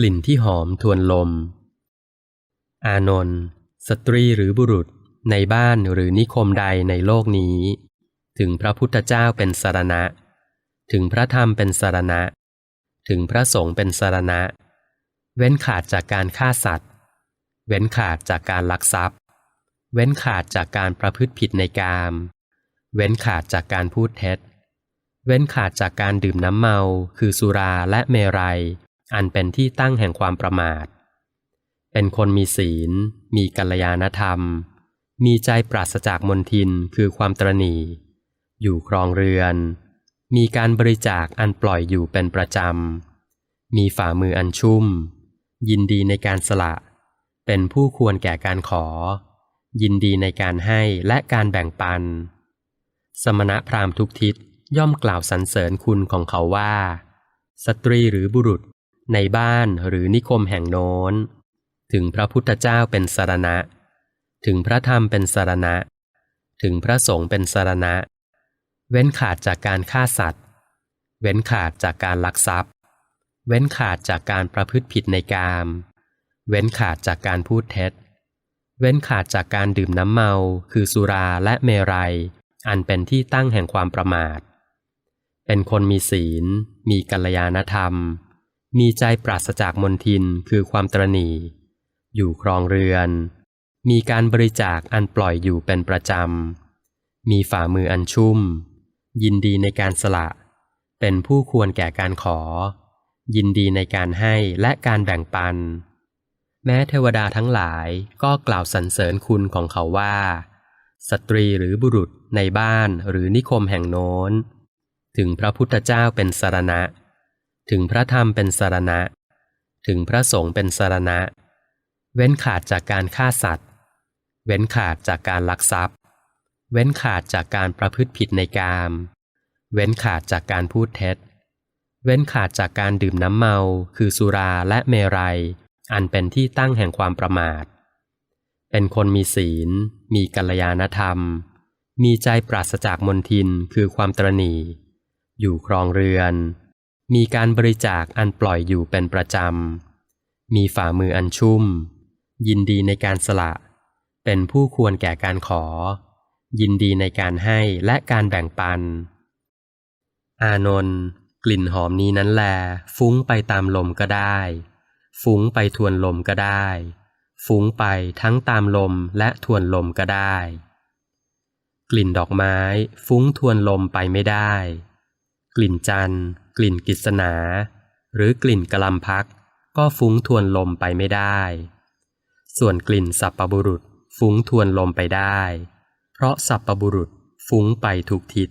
กลิ่นที่หอมทวนลม อานนท์สตรีหรือบุรุษในบ้านหรือนิคมใดในโลกนี้ ถึงพระพุทธเจ้าเป็นสารณะ ถึงพระธรรมเป็นสารณะ ถึงพระสงฆ์เป็นสารณะ เว้นขาดจากการฆ่าสัตว์ เว้นขาดจากการลักทรัพย์ เว้นขาดจากการประพฤติผิดในกาม เว้นขาดจากการพูดเท็จ เว้นขาดจากการดื่มน้ำเมา คือสุราและเมรัย อันเป็นที่ตั้งแห่งความประมาท เป็นคนมีศีล มีกัลยาณธรรม มีใจปราศจากมนทินคือความตรณี อยู่ครองเรือน มีการบริจาคอันปล่อยอยู่เป็นประจำ มีฝ่ามืออันชุ่ม ยินดีในการสละ เป็นผู้ควรแก่การขอ ยินดีในการให้และการแบ่งปัน สมณะพราหมณ์ทุกทิศย่อมกล่าวสรรเสริญคุณของเขาว่า สตรีหรือบุรุษ ในบ้านหรือนิคมแห่งโน้น ถึงพระพุทธเจ้าเป็นสารณะ ถึงพระธรรมเป็นสารณะ ถึงพระสงฆ์เป็นสารณะ เว้นขาดจากการฆ่าสัตว์ เว้นขาดจากการลักทรัพย์ เว้นขาดจากการประพฤติผิดในกาม เว้นขาดจากการพูดเท็จ เว้นขาดจากการดื่มน้ำเมา คือสุราและเมรัย อันเป็นที่ตั้งแห่งความประมาท เป็นคนมีศีล มีกัลยาณธรรม มีใจปราศจากมนทินคือความตรณีอยู่ครองเรือน มีการบริจาคอันปล่อยอยู่เป็นประจำ มีฝ่ามืออันชุ่ม ยินดีในการสละ เป็นผู้ควรแก่การขอ ยินดีในการให้และการแบ่งปัน แม้เทวดาทั้งหลายก็กล่าวสรรเสริญคุณของเขาว่า สตรีหรือบุรุษในบ้านหรือนิคมแห่งโน้น ถึงพระพุทธเจ้าเป็นสารณะ ถึงพระธรรมเป็นสารณะ ถึงพระสงฆ์เป็นสารณะ เว้นขาดจากการฆ่าสัตว์ เว้นขาดจากการลักทรัพย์ เว้นขาดจากการประพฤติผิดในกาม เว้นขาดจากการพูดเท็จ เว้นขาดจากการดื่มน้ำเมา คือสุราและเมรัย อันเป็นที่ตั้งแห่งความประมาท เป็นคนมีศีล มีกัลยาณธรรม มีใจปราศจากมนทินคือความตรณีอยู่ครองเรือน มีการบริจาคอันปล่อยอยู่เป็นประจำ มีฝ่ามืออันชุ่ม ยินดีในการสละ เป็นผู้ควรแก่การขอ ยินดีในการให้และการแบ่งปัน อานนท์กลิ่นหอมนี้นั้นแล ฟุ้งไปตามลมก็ได้ ฟุ้งไปทวนลมก็ได้ ฟุ้งไปทั้งตามลมและทวนลมก็ได้ กลิ่นดอกไม้ ฟุ้งทวนลมไปไม่ได้ กลิ่นจันทร์ กลิ่นกิษณาหรือกลิ่นกะลำพัก ก็ฟุ้งทวนลมไปไม่ได้ ส่วนกลิ่นสัปปบุรุษฟุ้งทวนลมไปได้ เพราะสัปปบุรุษฟุ้งไปทุกทิศ